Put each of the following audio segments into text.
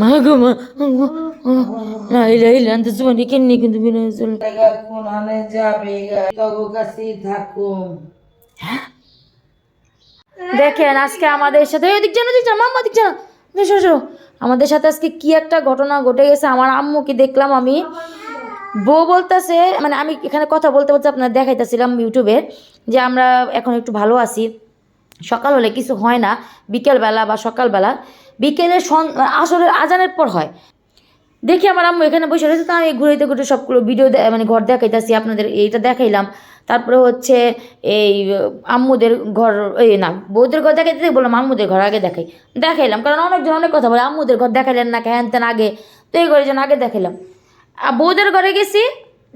মা তো সুমানি কেন কিন্তু দেখেন আজকে আমাদের সাথে এদিক জানো দিক জানো, মাম্মা, দিক জানো। আমাদের সাথে আজকে কি একটা ঘটনা ঘটে গেছে, আমার আম্মুকে দেখলাম আমি। বউ বলতেছে মানে আমি এখানে কথা বলতে বলতে আপনার দেখাইতেছিলাম ইউটিউবে যে আমরা এখন একটু ভালো আছি। সকাল হলে কিছু হয় না, বিকেলবেলা বা সকালবেলা। বিকেলের সন আসরের আজানের পর হয়। দেখি আমার আম্মু এখানে বসে রয়েছে, তো আমি ঘুরাইতে ঘুরে সবগুলো ভিডিও মানে ঘর দেখাইতেছি, আপনাদের এইটা দেখাইলাম। তারপরে হচ্ছে এই আম্মুদের ঘর, এই না বৌদের ঘর দেখাইতে বললাম আম্মুদের ঘর আগে দেখাই। দেখাইলাম, কারণ অনেকজন অনেক কথা বলে, আম্মুদের ঘর দেখাইলেন না হ্যান তেন আগে। তো এই ঘরের জন্য আগে দেখাইলাম। আর বৌদের ঘরে গেছি,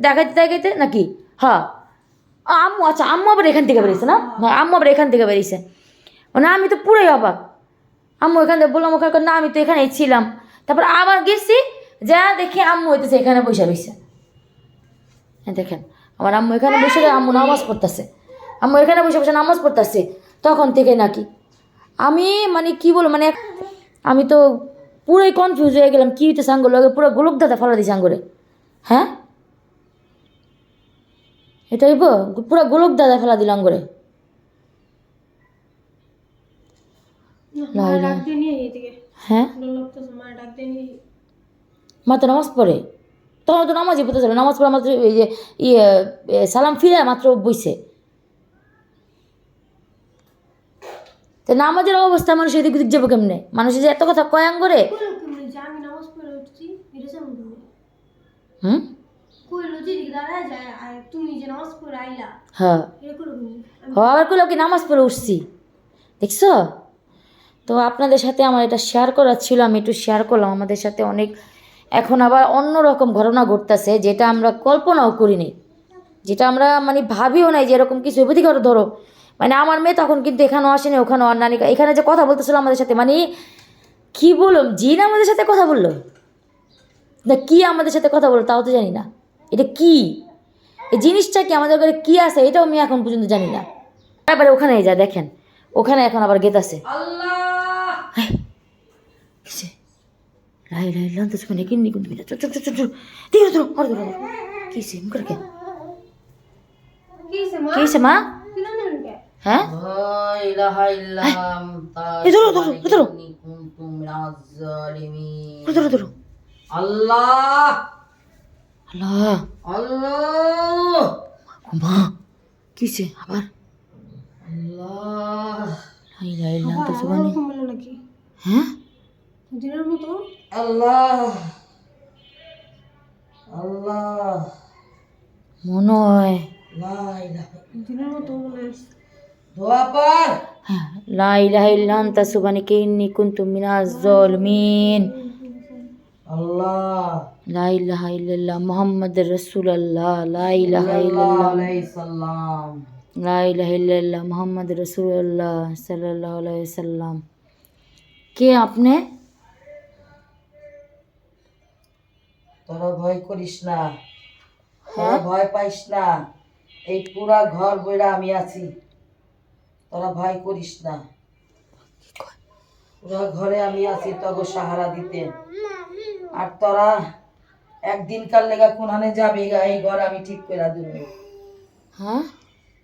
দেখাইতে দেখাইতে নাকি? হ্যাঁ। আম্মু আচ্ছা আম্মু আবার এখান থেকে বেরিয়েছে না? আম্মু আবার এখান থেকে বেরিয়েছে। মানে আমি তো পুরোই অবাক। আম্মু এখান থেকে বললাম ওখানে না, আমি তো এখানেই ছিলাম। তারপর আবার গেছি, যা দেখি আম্মু হইতেছে এখানে বসে রয়েছে হ্যাঁ দেখেন আমার আম্মু এখানে বসে আম্মু নামাজ পড়তেছে। আম্মু এখানে বসে বসে নামাজ পড়তেছে, তখন থেকে নাকি। আমি মানে কি বলব মানে আমি তো পুরোই কনফিউজ হয়ে গেলাম, কী হইতেছে আঙ্গুল? লগে পুরো গোলক দাদা ফেলা দিছে আঙ্গুরে হ্যাঁ? এটাই বো পুরো গোলক দাদা ফেলা দিলাম করে। হ্যাঁ? মা তো নামাজ পড়ে। তখন তো নামাজই পড়তে যাবে নামাজ পড়া মাত্র এই যে ইয়ে সালাম ফিরে মাত্র বইছে। তো নামাজের অবস্থা মানুষ এদিক ওদিক যাব কেমনে? মানুষ যে এত কথা কয়াং করে। হুম? হ্যাঁ। করো আবার কইলো কি নামাজ পড়ে উঠছি। দেখছ? তো আপনাদের সাথে আমার এটা শেয়ার করার ছিল আমি একটু শেয়ার করলাম। আমাদের সাথে অনেক এখন আবার অন্য রকম ঘটনা ঘটতেছে যেটা আমরা কল্পনাও করিনি যেটা আমরা মানে ভাবিও নাই যে এরকম কিছু এবার ধরো ধরো মানে আমার মেয়ে তখন কিন্তু এখানেও আসেনি ওখানেও আর নানি এখানে যে কথা বলতেছিল আমাদের সাথে মানে কি বললাম জিন আমাদের সাথে কথা বলল? না কি আমাদের সাথে কথা বলল তাও তো জানি না। এটা কি? এই জিনিসটা কি আমাদের ঘরে কি আছে এটাও আমি এখন পর্যন্ত জানি না। এবারে ওখানে যা দেখেন। ওখানে এখন আবার গেত আছে। লান্ত শুনে কিন্নি ধরো ধরো কিসে? কে? কিসে মা? হ্যাঁ? ধরো, ধরো, ধরো। ধরো ধরো। আল্লাহ! আল্লাহ। আল্লাহ। মা কিসে আবার? আল্লাহ। লাই লাই হ্যাঁ? দিনের মতো? আল্লাহ। আল্লাহ। মনে হয়। লা ইলাহা দিনের মতো মনে দোয়া পর হ্যাঁ লাই লাই ইন্নি কুনতু মিনাজ জালিমিন আল্লাহ। লা ইলাহা ইল্লাল্লাহ মুহাম্মাদুর রাসূলুল্লাহ। লা ইলাহা ইল্লাল্লাহ। লা ইলাহা ইল্লাল্লাহ মুহাম্মদ রাসূলুল্লাহ সাল্লাল্লাহু আলাইহি সাল্লাম। কে আপনি? তোরা ভয় করিস না। তোরা ভয় পাইস না। এই পুরা ঘর বইরা আমি আছি। তোরা ভয় করিস না। পুরা ঘরে আমি আছি তবে সাহারা দিতে। আর তোরা একদিনকার লেগা কোনখানে যাবি গা? এই ঘর আমি ঠিক করে দেব হ্যাঁ?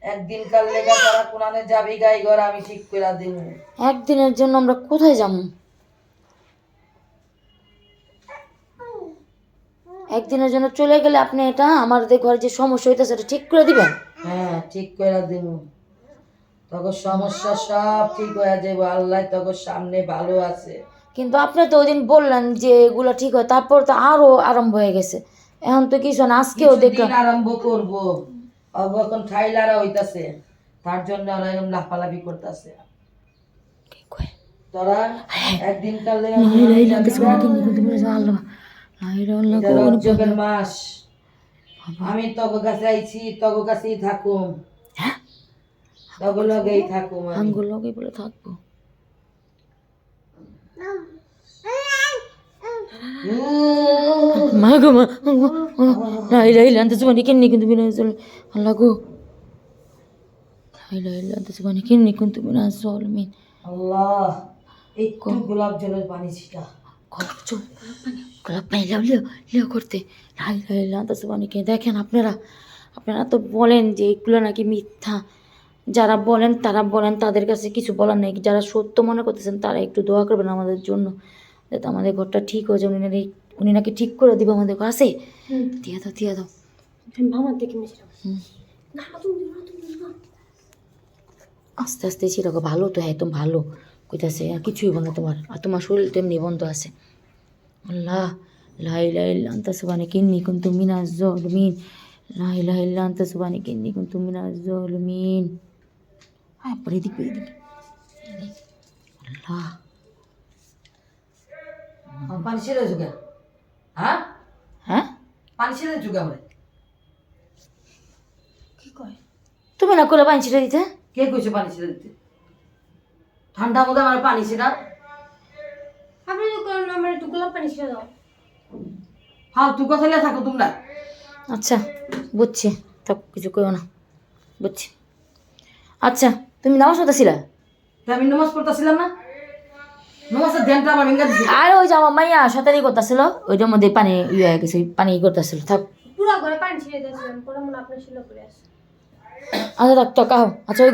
একদিনকার লেগা তোরা কোনখানে যাবি গা? এই ঘর আমি ঠিক করে দেব একদিনের জন্য আমরা কোথায় যাব? একদিনের জন্য চলে গেলে আপনি এটা আমাদের ঘরে যে সমস্যা হইতেছে এটা ঠিক করে দিবেন? হ্যাঁ ঠিক করে দেব তখন সমস্যা সব ঠিক হয়ে যাবে আল্লাহ তখন সামনে ভালো আছে। কিন্তু আপনি তো ওই দিন বললেন যে এগুলো ঠিক হয় তারপর তো আরও আরম্ভ হয়ে গেছে। এখন তো কিছু না আজকেও দেখলাম। আরম্ভ করব। এখন ঠাইলারা হইতাছে তার জন্য ওরা এরকম লাফালাফি করতেছে। তোরা একদিন কাল মাস আমি তগ কাছে আইছি তগ কাছেই থাকুম। তগ লগেই থাকুম আঙ্গুল বলে থাকব। মা গো মা লাই লাই লান্ত সুবানি কেন কিন্তু বিনা চল আল্লাহ গো। লাই লাই লান্ত সুবানি কেন কিন্তু বিনা চল মিন আল্লাহ গোলাপ জলের পানি ছিটা। গোলাপ জল গোলাপ পানি লাও লিও লিও করতে। লাই লাই লান্ত সুবানিকে দেখেন আপনারা আপনারা তো বলেন যে এগুলো নাকি মিথ্যা। যারা বলেন তারা বলেন তাদের কাছে কিছু বলার নেই। যারা সত্য মনে করতেছেন তারা একটু দোয়া করবেন আমাদের জন্য যাতে আমাদের ঘরটা ঠিক হয়ে যায়। উনি নাকি উনি নাকি ঠিক করে দিব আমাদের কাছে দিয়ে দাও দিয়ে দাও। আস্তে আস্তে সেরকম ভালো তো হ্যাঁ একদম ভালো। কইতাছে আর কিছুই বলে তোমার। আর তোমার শরীর তো এমনি বন্ধ আছে। আল্লাহ লাই লাই আন্তা সুবানি কিন্নি কুন্তু মিনাজ জলমিন। লাই লাই আন্তা সুবানি কিন্নি কুন্তু মিনাজ জলমিন। হ্যাঁ পরে এদিক এদিক। আল্লাহ পানি ছেড়ে যুগে হ্যাঁ হ্যাঁ পানি ছেড়ে আমরা কি কয় তুমি না কোলে পানি ছিটে দিতে কে কইছে পানি ছেড়ে দিতে ঠান্ডা মধ্যে আমার পানি ছেড়া আপনি তো করেন আমার একটু গোলাপ পানি ছেড়ে দাও ফালতু কথা লিয়ে থাকো তোমরা আচ্ছা বুঝছি থাক কিছু করো না বুঝছি আচ্ছা তুমি নামাজ পড়তেছিলা? তা আমি নমাজ পড়তেছিলাম না। নমাজের ধ্যানটা আমার ভেঙে দিচ্ছে আর ওই যে আমার মাইয়া শতানি করতেছিল ওইটার মধ্যে পানি ইয়ে হয়ে গেছে পানি ই করতেছিল থাক। পুরো ঘরে পানি ছেড়ে দিয়েছিলাম পরে মনে আপনার ছিল করে আসে আচ্ছা থাক তো কাহো আচ্ছা ওই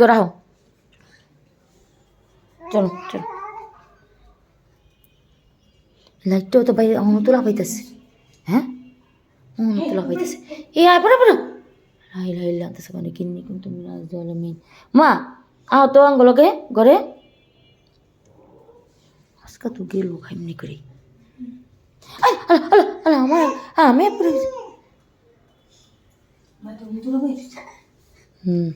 চলো চলো। লাইটটাও তো বাইরে অন্য তোলা পাইতেছে। হ্যাঁ? অন্য তোলা পাইতেছে। এ আয় পড়া পড়া। লাই লাই লাগতেছে মানে কিন্নি মা আও তো আঙ্গলকে ঘরে। আজকে তো গেল খাইমনি করে। আমার হ্যাঁ আমি হুম।